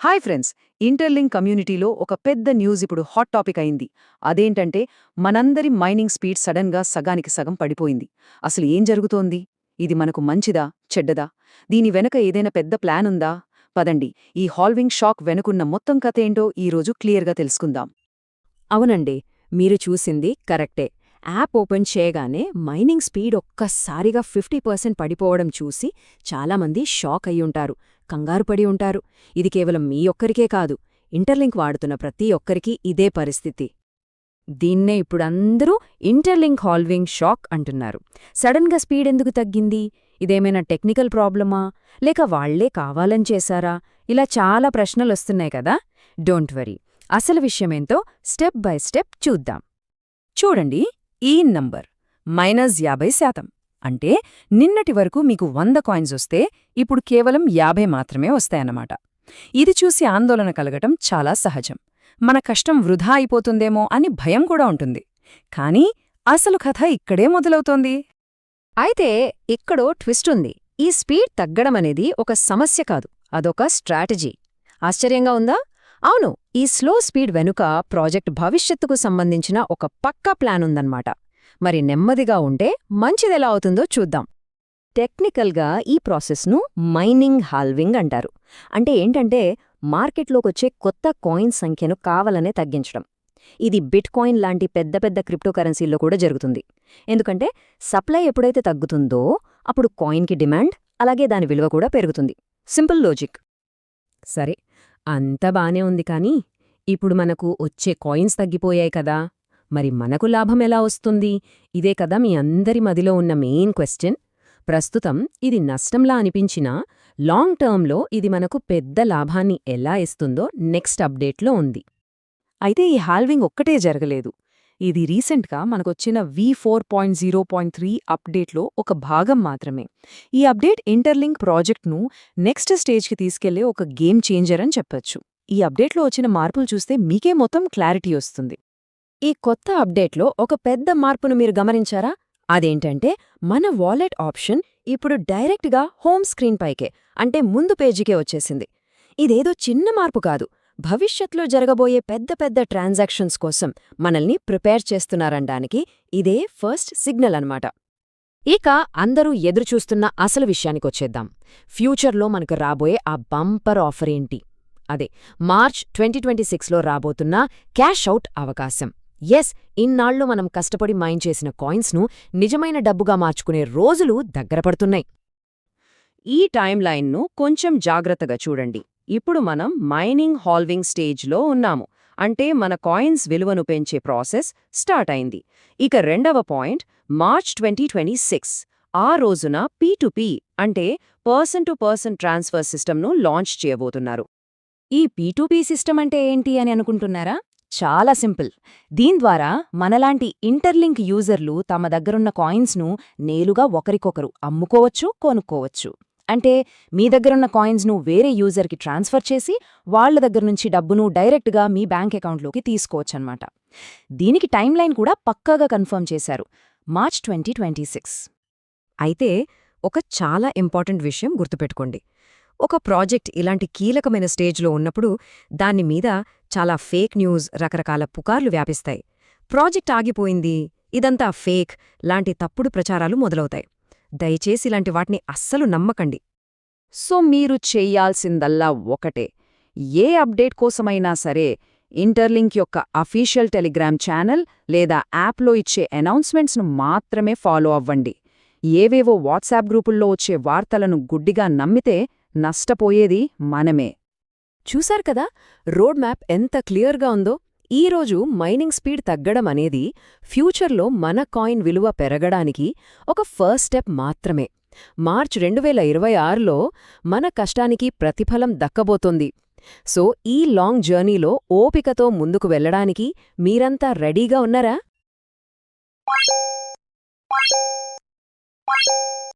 Hi friends interlink కమ్యూనిటీలో ఒక పెద్ద న్యూస్ ఇప్పుడు హాట్ టాపిక్ అయింది. అదేంటంటే మనందరి మైనింగ్ స్పీడ్ సడన్గా సగానికి సగం పడిపోయింది. అసలు ఏం జరుగుతోంది? ఇది మనకు మంచిదా? చెడ్డదా? దీని వెనక ఏదైనా పెద్ద ప్లాన్ ఉందా? పదండి ఈ హాల్వింగ్ షాక్ వెనుకున్న మొత్తం కథ ఏంటో ఈరోజు క్లియర్గా తెలుసుకుందాం. అవునండి మీరు చూసింది కరెక్టే. యాప్ ఓపెన్ చేయగానే మైనింగ్ స్పీడ్ ఒక్కసారిగా ఫిఫ్టీ పర్సెంట్ పడిపోవడం చూసి చాలామంది షాక్ అయ్యుంటారు. కంగారుపడి ఉంటారు. ఇది కేవలం మీ ఒక్కరికే కాదు. ఇంటర్లింక్ వాడుతున్న ప్రతి ఒక్కరికీ ఇదే పరిస్థితి. దీన్నే ఇప్పుడందరూ ఇంటర్లింక్ హాల్వింగ్ షాక్ అంటున్నారు. సడన్గా స్పీడ్ ఎందుకు తగ్గింది? ఇదేమైనా టెక్నికల్ ప్రాబ్లమా? లేక వాళ్ళే కావాలని చేశారా? ఇలా చాలా ప్రశ్నలొస్తున్నాయి కదా? Don't worry. అసలు విషయమేంతో స్టెప్ బై స్టెప్ చూద్దాం. చూడండి ఈ నంబర్. మైనస్ యాభై శాతం. అంటే నిన్నటి వరకు మీకు వంద కాయిన్స్ వస్తే ఇప్పుడు కేవలం యాభై మాత్రమే వస్తాయన్నమాట. ఇది చూసి ఆందోళన కలగటం చాలా సహజం. మన కష్టం వృధా అయిపోతుందేమో అని భయం కూడా ఉంటుంది. కానీ అసలు కథ ఇక్కడే మొదలవుతోంది. అయితే ఇక్కడో ట్విస్ట్ ఉంది. ఈ స్పీడ్ తగ్గడమనేది ఒక సమస్య కాదు. అదొక స్ట్రాటజీ. ఆశ్చర్యంగా ఉందా? అవును ఈ స్లో స్పీడ్ వెనుక ప్రాజెక్ట్ భవిష్యత్తుకు సంబంధించిన ఒక పక్కా ప్లాన్ ఉందన్నమాట. మరి నెమ్మదిగా ఉంటే మంచిదెలా అవుతుందో చూద్దాం. టెక్నికల్గా ఈ ప్రాసెస్ను మైనింగ్ హాల్వింగ్ అంటారు. అంటే ఏంటంటే మార్కెట్లోకొచ్చే కొత్త కాయిన్ సంఖ్యను కావాలనే తగ్గించడం. ఇది బిట్ కాయిన్ లాంటి పెద్ద పెద్ద క్రిప్టోకరెన్సీల్లో కూడా జరుగుతుంది. ఎందుకంటే సప్లై ఎప్పుడైతే తగ్గుతుందో అప్పుడు కాయిన్కి డిమాండ్ అలాగే దాని విలువ కూడా పెరుగుతుంది. Simple logic. సరే అంత బానే ఉంది కానీ ఇప్పుడు మనకు వచ్చే కాయిన్స్ తగ్గిపోయాయి కదా. మరి మనకు లాభం ఎలా వస్తుంది? ఇదే కదా మీ అందరి మదిలో ఉన్న మెయిన్ క్వశ్చన్ ప్రస్తుతం ఇది నష్టంలా అనిపించినా లాంగ్ టర్మ్లో ఇది మనకు పెద్ద లాభాన్ని ఎలా ఇస్తుందో నెక్స్ట్ అప్డేట్లో ఉంది. అయితే ఈ హాల్వింగ్ ఒక్కటే జరగలేదు. ఇది రీసెంట్గా మనకొచ్చిన V four point zero point three అప్డేట్లో ఒక భాగం మాత్రమే. ఈ అప్డేట్ ఇంటర్లింక్ ప్రాజెక్ట్ను నెక్స్ట్ స్టేజ్కి తీసుకెళ్ళే ఒక గేమ్ చేంజర్ అని చెప్పొచ్చు. ఈ అప్డేట్లో వచ్చిన మార్పులు చూస్తే మీకే మొత్తం క్లారిటీ వస్తుంది. ఈ కొత్త అప్డేట్లో ఒక పెద్ద మార్పును మీరు గమనించారా? అదేంటంటే మన వాలెట్ ఆప్షన్ ఇప్పుడు డైరెక్ట్గా హోమ్ స్క్రీన్ పైకే అంటే ముందు పేజీకే వచ్చేసింది. ఇదేదో చిన్న మార్పు కాదు. భవిష్యత్లో జరగబోయే పెద్ద పెద్ద ట్రాన్సాక్షన్స్ కోసం మనల్ని ప్రిపేర్ చేస్తున్నారనడానికి ఇదే ఫస్ట్ సిగ్నల్ అన్నమాట. ఇక అందరూ ఎదురుచూస్తున్న అసలు విషయానికొచ్చేద్దాం ఫ్యూచర్లో మనకు రాబోయే ఆ బంపర్ ఆఫర్ ఏంటి? అదే మార్చ్ ట్వంటీ ట్వంటీ సిక్స్లో రాబోతున్న క్యాష్ అవుట్ అవకాశం. ఎస్ ఇన్నాళ్ళు మనం కష్టపడి మైన్ చేసిన కాయిన్స్ను నిజమైన డబ్బుగా మార్చుకునే రోజులు దగ్గరపడుతున్నాయి ఈ టైం లైన్ను కొంచెం జాగ్రత్తగా చూడండి. ఇప్పుడు మనం మైనింగ్ హాల్వింగ్ స్టేజ్లో ఉన్నాము. అంటే మన కాయిన్స్ విలువను పెంచే ప్రాసెస్ స్టార్ట్ అయింది. ఇక రెండవ point March twenty twenty six. ఆ రోజున పీ టు పీ అంటే పర్సన్ టు పర్సన్ ట్రాన్స్ఫర్ సిస్టమ్ను లాంచ్ చేయబోతున్నారు. ఈ పీ సిస్టమ్ అంటే ఏంటి అని అనుకుంటున్నారా? చాలా సింపుల్. దీని ద్వారా మనలాంటి ఇంటర్లింక్ యూజర్లు తమ దగ్గరున్న కాయిన్స్ను నేలుగా ఒకరికొకరు అమ్ముకోవచ్చు కొనుక్కోవచ్చు. అంటే మీ దగ్గరున్న కాయిన్స్ను వేరే యూజర్కి ట్రాన్స్ఫర్ చేసి వాళ్ళ దగ్గర నుంచి డబ్బును డైరెక్ట్గా మీ బ్యాంక్ అకౌంట్లోకి తీసుకోవచ్చనమాట దీనికి టైం లైన్ కూడా పక్కాగా కన్ఫర్మ్ చేశారు. March twenty twenty six. అయితే ఒక చాలా ఇంపార్టెంట్ విషయం గుర్తుపెట్టుకోండి. ఒక ప్రాజెక్ట్ ఇలాంటి కీలకమైన స్టేజ్లో ఉన్నప్పుడు దాని మీద చాలా ఫేక్ న్యూస్ రకరకాల పుకార్లు వ్యాపిస్తాయి. ప్రాజెక్ట్ ఆగిపోయింది. ఇదంతా ఫేక్. లాంటి తప్పుడు ప్రచారాలు మొదలవుతాయి. దయచేసి ఇలాంటి వాటిని అస్సలు నమ్మకండి. సో మీరు చెయ్యాల్సిందల్లా ఒకటే. ఏ అప్డేట్ కోసమైనా సరే ఇంటర్లింక్ యొక్క అఫీషియల్ టెలిగ్రామ్ ఛానల్ లేదా యాప్లో ఇచ్చే అనౌన్స్మెంట్స్ను మాత్రమే ఫాలో అవ్వండి. ఏవేవో వాట్సాప్ గ్రూపుల్లో వచ్చే వార్తలను గుడ్డిగా నమ్మితే నష్టపోయేది మనమే. చూశారు కదా రోడ్ మ్యాప్ ఎంత క్లియర్గా ఉందో? ఈరోజు మైనింగ్ స్పీడ్ తగ్గడం అనేది ఫ్యూచర్లో మన కాయిన్ విలువ పెరగడానికి ఒక ఫస్ట్ స్టెప్ మాత్రమే. మార్చ్ రెండు వేల ఇరవై ఆరులో మన కష్టానికి ప్రతిఫలం దక్కబోతోంది. సో ఈ లాంగ్ జర్నీలో ఓపికతో ముందుకు వెళ్ళడానికి మీరంతా రెడీగా ఉన్నారా?